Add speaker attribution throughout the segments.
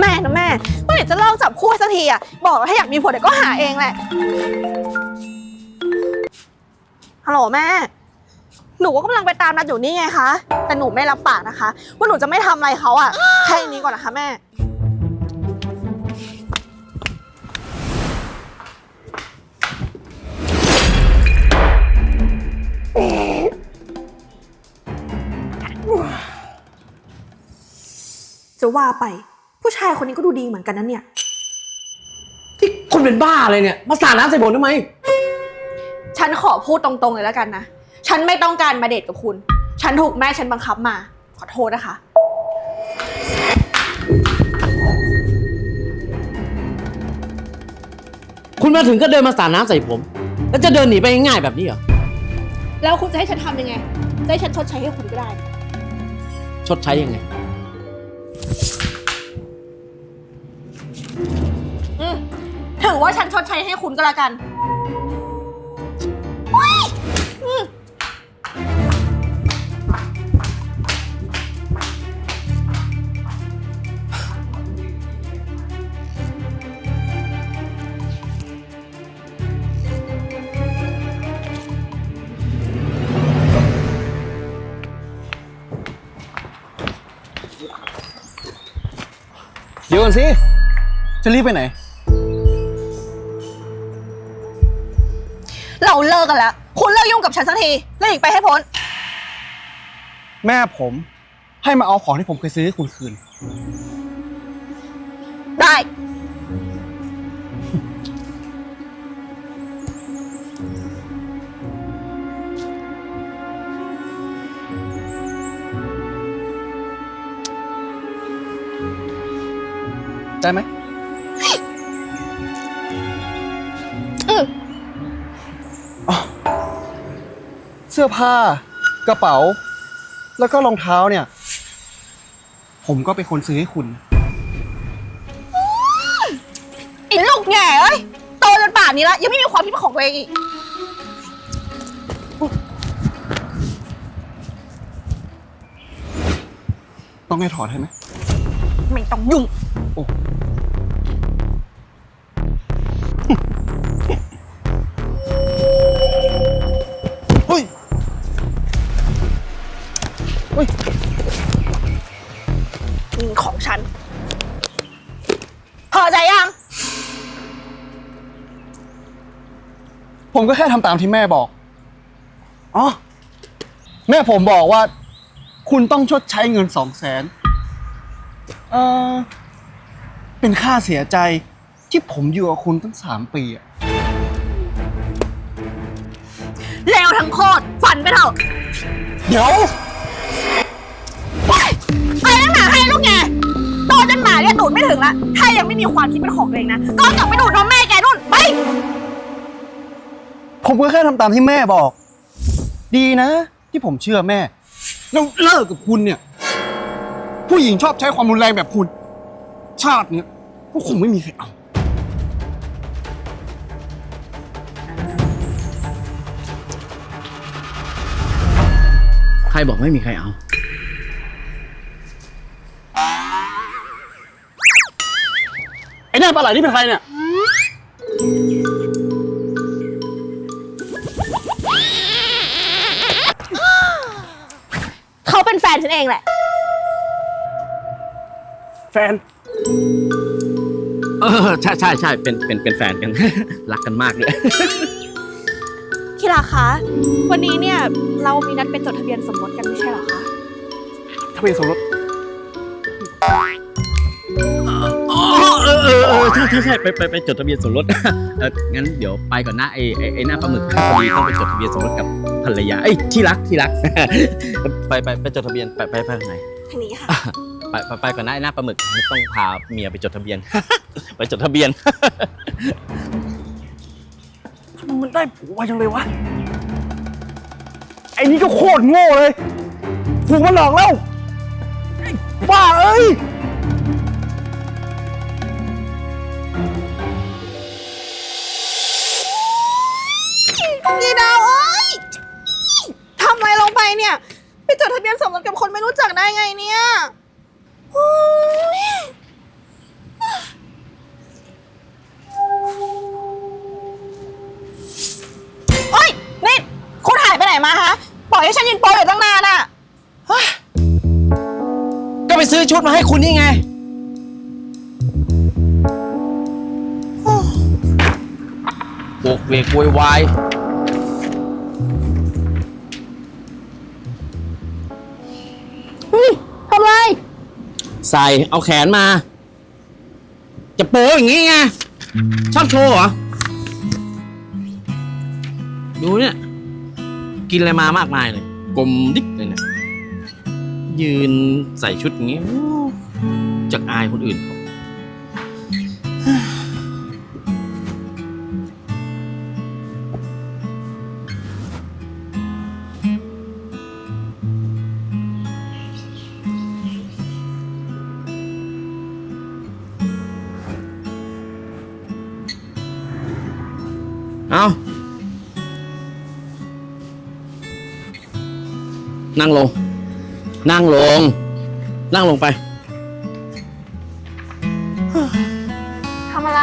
Speaker 1: แม่นะแม่เมื่อไหร่จะเลิกจับคู่ให้สักทีอะบอกว่าถ้าอยากมีผัวเดี๋ยวก็หาเองแหละฮัลโหลแม่ หนูก็กำลังไปตามนัดอยู่นี่ไงคะ แต่หนูไม่รับปากนะคะ ว่าหนูจะไม่ทำอะไรเขาอะแค่นี้ก่อนนะคะแม่ จะว่าไป ผู้ชายคนนี้ก็ดูดีเหมือนกันนะเนี่ย
Speaker 2: ที่คุณเป็นบ้าอะไรเนี่ย มาสาดน้ำใส่ผมทำไม
Speaker 1: ฉันขอพูดตรงๆเลยแล้วกันนะ ฉันไม่ต้องการมาเดทกับคุณ ฉันถูกแม่ฉันบังคับมา ขอโทษนะคะ
Speaker 2: คุณมาถึงก็เดินมาสาดน้ำใส่ผม แล้วจะเดินหนีไปง่ายๆแบบนี้เหรอ
Speaker 1: แล้วคุณจะให้ฉันทำยังไง จะให้ฉันชดใช้ให้คุณก็ได้
Speaker 2: ชดใช้ยังไง
Speaker 1: ถือว่าฉันชดใช้ให้คุณก็แล้วกันเฮ้ยอืม
Speaker 3: เดี๋ยวก่อนสิ จะรีบไปไหน
Speaker 1: เราเลิกกันแล้ว คุณเลิกยุ่งกับฉันสักทีเลิกอีกไปให้พ้น
Speaker 3: แม่ผมให้มาเอาของที่ผมเคยซื้อให้คุณคืน
Speaker 1: ได้
Speaker 3: ได้ไหม เสื้อผ้ากระเป๋า แล้วก็รองเท้าเนี่ย ผมก็เป็นคนซื้อให้คุณ
Speaker 1: ไอ้ลูกแง่เอ้ยโตจนป่านนี้แล้วยังไม่มีความคิดเป็นของตัวเองอีก
Speaker 3: ต้องให้ถอดให้ไหม
Speaker 1: ไม่ต้องยุ่ง
Speaker 3: โอ้ ผมก็แค่ทำตามที่แม่บอก อ๋อ แม่ผมบอกว่า คุณต้องชดใช้เงินสองแสนเออเป็นค่าเสียใจที่ผมอยู่กับคุณตั้งสามปีอะ
Speaker 1: เลวทั้งโคตรฝันไปเถอะ
Speaker 3: เดี๋ยว
Speaker 1: ไปไปนักหนาให้ลูกแง่โตจนหมาเรียกดูดไม่ถึงละถ้ายังไม่มีความคิดเป็นของตัวเองนะ ก็กลับไปดูดนมแม่แกนู่นไป
Speaker 3: ผมก็แค่ทำตามที่แม่บอก ดีนะ ที่ผมเชื่อแม่ แล้วเลิกกับคุณเนี่ย ผู้หญิงชอบใช้ความรุนแรงแบบคุณ ชาติเนี้ยก็คงไม่มีใครเอา
Speaker 2: ใครบอกไม่มีใครเอา
Speaker 3: ไอ้หน้าปลาไหลนี่เป็นใครเนี่ย
Speaker 1: ฉันเองแหละ
Speaker 3: แฟน
Speaker 2: เออใช่ใช่ใช่เป็นเป็นเป็นแฟนกัน รักกันมากเลย
Speaker 1: ที่รักคะ วันนี้เนี่ยเรามีนัดไปจดทะเบียนสมรสกันไม่ใช่เหรอคะ
Speaker 3: ทะเบียนสมรส
Speaker 2: เออเออเออใช่ใช่ใช่ไปไปไปจดทะเบียนสมรส เอองั้นเดี๋ยวไปก่อนนะไอไอ้ไอหน้าปลาหมึกพอดีต้องไปจดทะเบียนสมรสกับภรรยาเอ้ยที่รักที่รัก ไปไปไปจดทะเบียนไปไปไปทางไหน
Speaker 1: ทางนี้ค่ะ
Speaker 2: ไปไปไปก่อนนะไอหน้าปลาหมึกต้องพาเมียไปจดทะเบียน ไปจดทะเบียน
Speaker 3: มันได้ผัวจังเลยวะ ไอ้นี่ก็โคตรโง่เลยถูกมันหลอกแล้วไอ้บ้าเอ้ย
Speaker 1: จดทะเบียนสมรสกับคนไม่รู้จักได้ไงเนี่ยโอ้ยนี่คุณหายไปไหนมาฮะปล่อยให้ฉันยินโปรอยู่ตั้งนานอะเฮ้ก็ไปซื้
Speaker 2: อชุดมาให้คุณนี่ไงโกเวกโวยวาย ใส่เอาแขนมา จะโป้อย่างงี้ไงชอบโชว์เหรอ ดูเนี่ย กินอะไรมามากมายเลยกลมดิกเลยเนี่ย ยืนใส่ชุดอย่างงี้จากอายคนอื่น นั่งลง นั่งลง นั่งลงไป
Speaker 1: ทำอะไร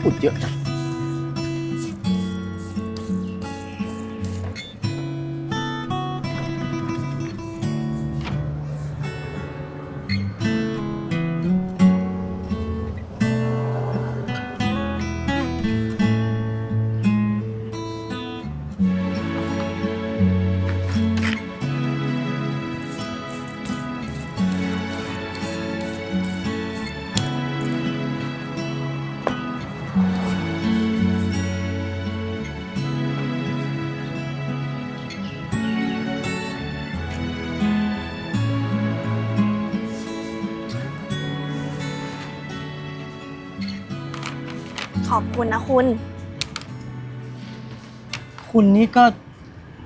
Speaker 2: พูดเยอะจัง
Speaker 1: อบคุณนะคุณ
Speaker 2: คุณนี่ก็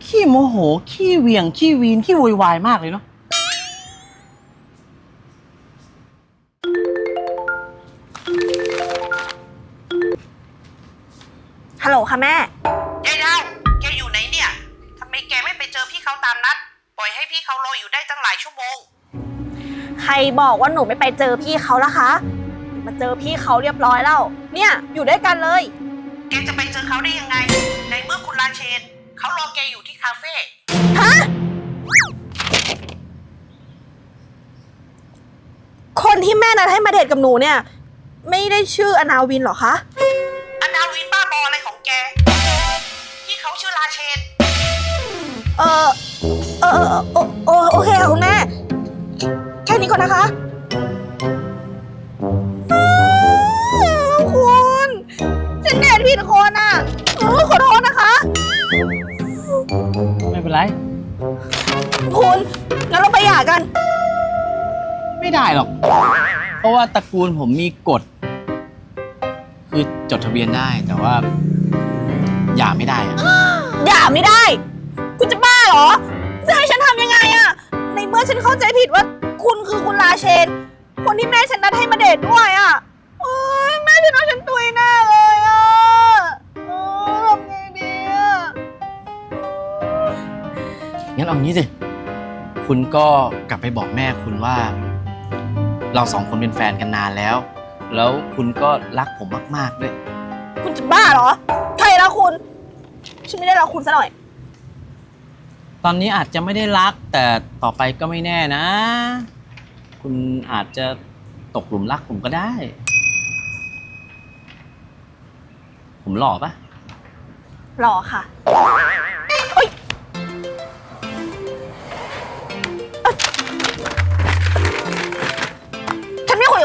Speaker 2: ขี้โมโห ขี้เหวียง ขี้วีน ขี้โวยวายมากเลยเนาะ
Speaker 1: ฮัลโหลค่ะแม่
Speaker 4: ยายดาวแกอยู่ไหนเนี่ย ทำไมแกไม่ไปเจอพี่เขาตามนัด ปล่อยให้พี่เขารออยู่ได้ตั้งหลายชั่วโมง
Speaker 1: ใครบอกว่าหนูไม่ไปเจอพี่เขาละคะ มาเจอพี่เขาเรียบร้อยแล้ว เนี่ยอยู่ด้วยกันเลย
Speaker 4: แกจะไปเจอเขาได้ยังไง ในเมื่อคุณราเชน เขารอแกอยู่ที่คาเฟ่
Speaker 1: ฮะ คนที่แม่นัดให้มาเดทกับหนูเนี่ย ไม่ได้ชื่ออนาวินเหรอคะ
Speaker 4: อนาวินบ้าบออะไรของแก ที่เขาชื่อราเชน
Speaker 1: เออเออเออเออเออโอเคค่ะคุณแม่ แค่นี้ก่อนนะคะ ห
Speaker 2: รอก เพราะว่าตระกูลผมมีกฎ คือจดทะเบียนได้แต่ว่าหย่าไม่ได้อะ
Speaker 1: หย่าไม่ได้ คุณจะบ้าเหรอจะให้ฉันทำยังไงอะในเมื่อฉันเข้าใจผิดว่าคุณคือคุณราเชน คนที่แม่ฉันนัดให้มาเดทด้วยอะโอ๊ยแม่ฉันเอาฉันตุยแน่เลยอะโอ๊ยทำไงดีอะ
Speaker 2: งั้นเอางี้สิ คุณก็กลับไปบอกแม่คุณว่า เราสองคนเป็นแฟนกันนานแล้ว แล้วคุณก็รักผมมากๆด้วย
Speaker 1: คุณจะบ้าเหรอ ใครละคุณ ฉันไม่ได้รักคุณซะหน่อย
Speaker 2: ตอนนี้อาจจะไม่ได้รัก แต่ต่อไปก็ไม่แน่นะ คุณอาจจะตกหลุมรักผมก็ได้ ผมหล่อปะ
Speaker 1: รอค่ะ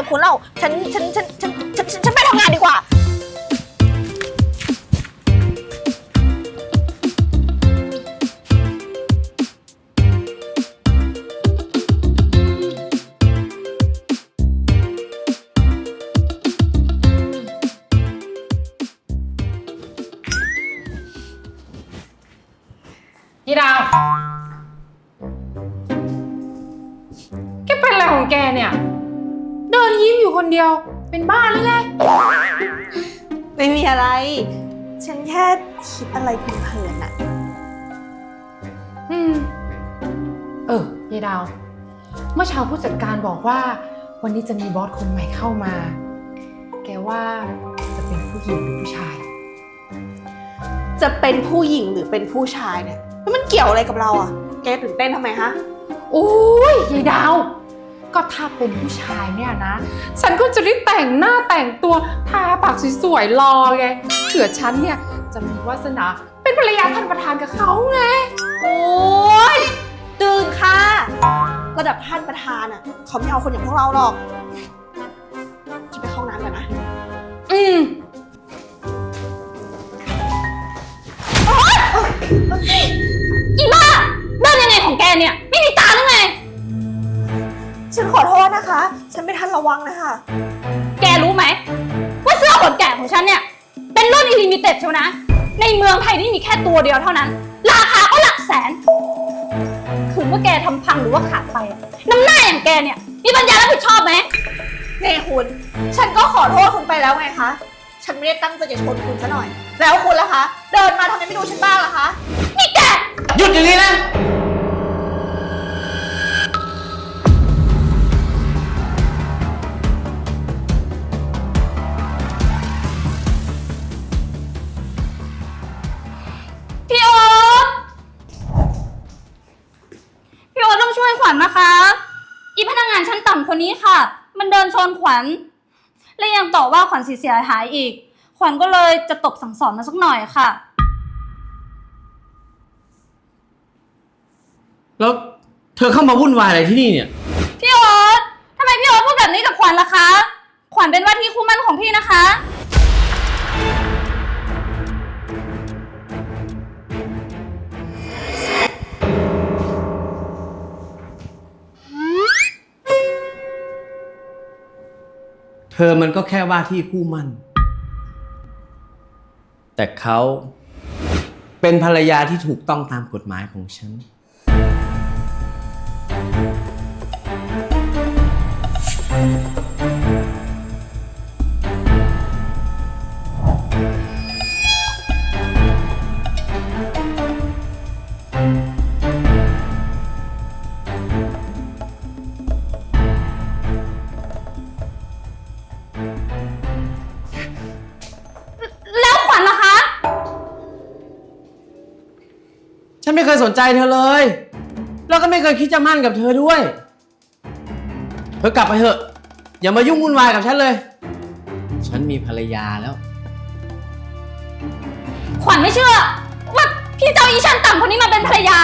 Speaker 1: คุณเล่าฉันฉันฉันฉันฉันฉันไปทำงานดีกว่า
Speaker 5: เดียว เป็นบ้าหรือไง
Speaker 1: ไม่มีอะไร ฉันแค่คิดอะไรเพลินๆอะ
Speaker 5: อืม เออยี่ดาว เมื่อเช้าผู้จัดการบอกว่า วันนี้จะมีบอสคนใหม่เข้ามา แกว่าจะเป็นผู้หญิงหรือผู้ชาย
Speaker 1: จะเป็นผู้หญิงหรือเป็นผู้ชายเนี่ยแล้วมันเกี่ยวอะไรกับเราอะแกตื่นเต้นทำไมฮะ
Speaker 5: โอ้ยยายดาว ก็ถ้าเป็นผู้ชายเนี่ยนะ ฉันก็จะได้แต่งหน้าแต่งตัวทาปากสวยๆรอไงเผื่อฉันเนี่ยจะมีวาสนาเป็นภรรยาท่านประธานกับเขาไง
Speaker 1: โอ้ยตื่นค่ะ ระดับท่านประธานอะเขาไม่เอาคนอย่างพวกเราหรอกฉันไปเข้าห้องน้ำก่อนนะ
Speaker 5: อืม
Speaker 6: อีบ้าเดินยังไงของแกเนี่ย
Speaker 1: ขอโทษนะคะ ฉันไม่ทันระวังนะคะ
Speaker 6: แกรู้ไหม ว่าเสื้อขนแกะของฉันเนี่ย เป็นรุ่นอิลิมิเต็ดใช่ไหมนะ ในเมืองไทยนี่มีแค่ตัวเดียวเท่านั้น ราคาก็หลักแสนคืนว่าแกทำพังหรือว่าขาดไปอะน้ำหน้าอย่างแกเนี่ย มีปัญญารับผิดชอบไหม
Speaker 1: นี่คุณ ฉันก็ขอโทษคุณไปแล้วไงคะ ฉันไม่ได้ตั้งใจจะชนคุณซะหน่อย แล้วคุณล่ะคะ เดินมาทำไมไม่ดูฉันบ้างล่ะคะ
Speaker 6: นี่แก
Speaker 2: หยุดอย่างนี้นะ
Speaker 6: ชั้นต่ำคนนี้ค่ะ มันเดินชนขวัญ และยังต่อว่าขวัญเสียหายอีก ขวัญก็เลยจะตบสั่งสอนมาสักหน่อยค่ะ
Speaker 2: แล้วเธอเข้ามาวุ่นวายอะไรที่นี่เนี่ย
Speaker 6: พี่โอ๊ตทำไมพี่โอ๊ตพูดแบบนี้กับขวัญล่ะคะ ขวัญเป็นว่าที่คู่มั่นของพี่นะคะ
Speaker 2: เธอมันก็แค่ว่าที่คู่มั่น แต่เขาเป็นภรรยาที่ถูกต้องตามกฎหมายของฉัน ยสนใจเธอเลย แล้วก็ไม่เคยคิดจะมั่นกับเธอด้วย เธอกลับไปเถอะ อย่ามายุ่งวุ่นวายกับฉันเลย ฉันมีภรรยาแล้ว
Speaker 6: ขวัญไม่เชื่อ ว่าพี่เจ้าอีชันต่ำคนนี้มาเป็นภรรยา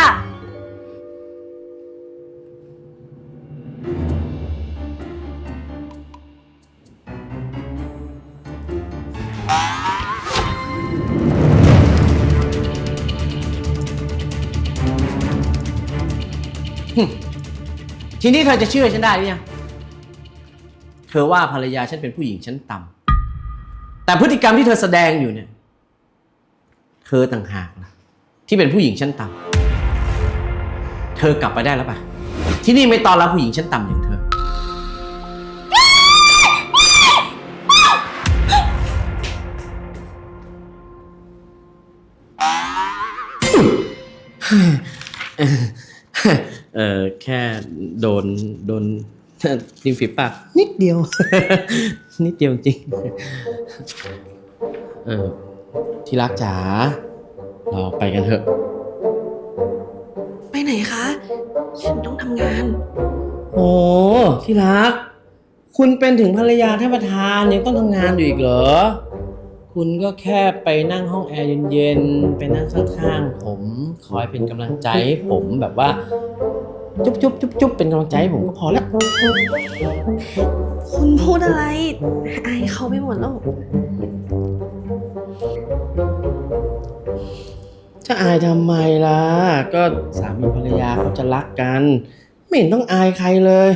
Speaker 2: ทีนี้เธอจะเชื่อฉันได้หรือยัง เธอว่าภรรยาฉันเป็นผู้หญิงชั้นต่ำ แต่พฤติกรรมที่เธอแสดงอยู่เนี่ย เธอต่างหากนะที่เป็นผู้หญิงชั้นต่ำ เธอกลับไปได้แล้วปะที่นี่ไม่ตอนรับผู้หญิงชั้นต่ำอย่างเธอ เออ แค่โดนโดนริมฝีปากนิดเดียว นิดเดียวจริง เออ ที่รักจ๋าเราไปกันเถอะ
Speaker 1: ไปไหนคะ ฉันต้องทำงาน
Speaker 2: โอ้ที่รัก คุณเป็นถึงภรรยาท่านประธานยังต้องทำงานอยู่อีกเหรอ คุณก็แค่ไปนั่งห้องแอร์เย็นๆ ไปนั่งข้างๆผม คอยเป็นกำลังใจให้ผมแบบว่า จุ๊บจุ๊บจุ๊บจุ๊บเป็นกำลังใจให้ผมก็พอแล้ว
Speaker 1: คุณพูดอะไร อายเขาไปหมดแล้ว
Speaker 2: จะอายทำไมล่ะ ก็สามีภรรยาเขาจะรักกัน ไม่เห็นต้องอายใครเลย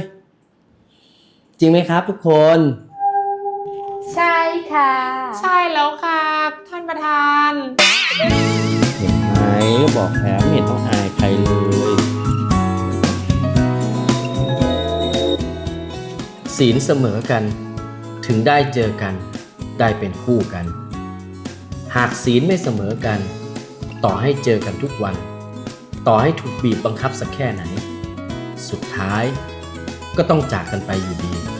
Speaker 2: จริงไหมครับทุกคน
Speaker 6: ใช่ค่ะ
Speaker 5: ใช่แล้วค่ะ ท่านประธาน
Speaker 2: เห็นไหมก็บอกแล้วไม่เห็นต้องอายใครเลย ศีลเสมอกัน ถึงได้เจอกัน ได้เป็นคู่กัน หากศีลไม่เสมอกัน ต่อให้เจอกันทุกวัน ต่อให้ถูกบีบบังคับสักแค่ไหน สุดท้ายก็ต้องจากกันไปอยู่ดี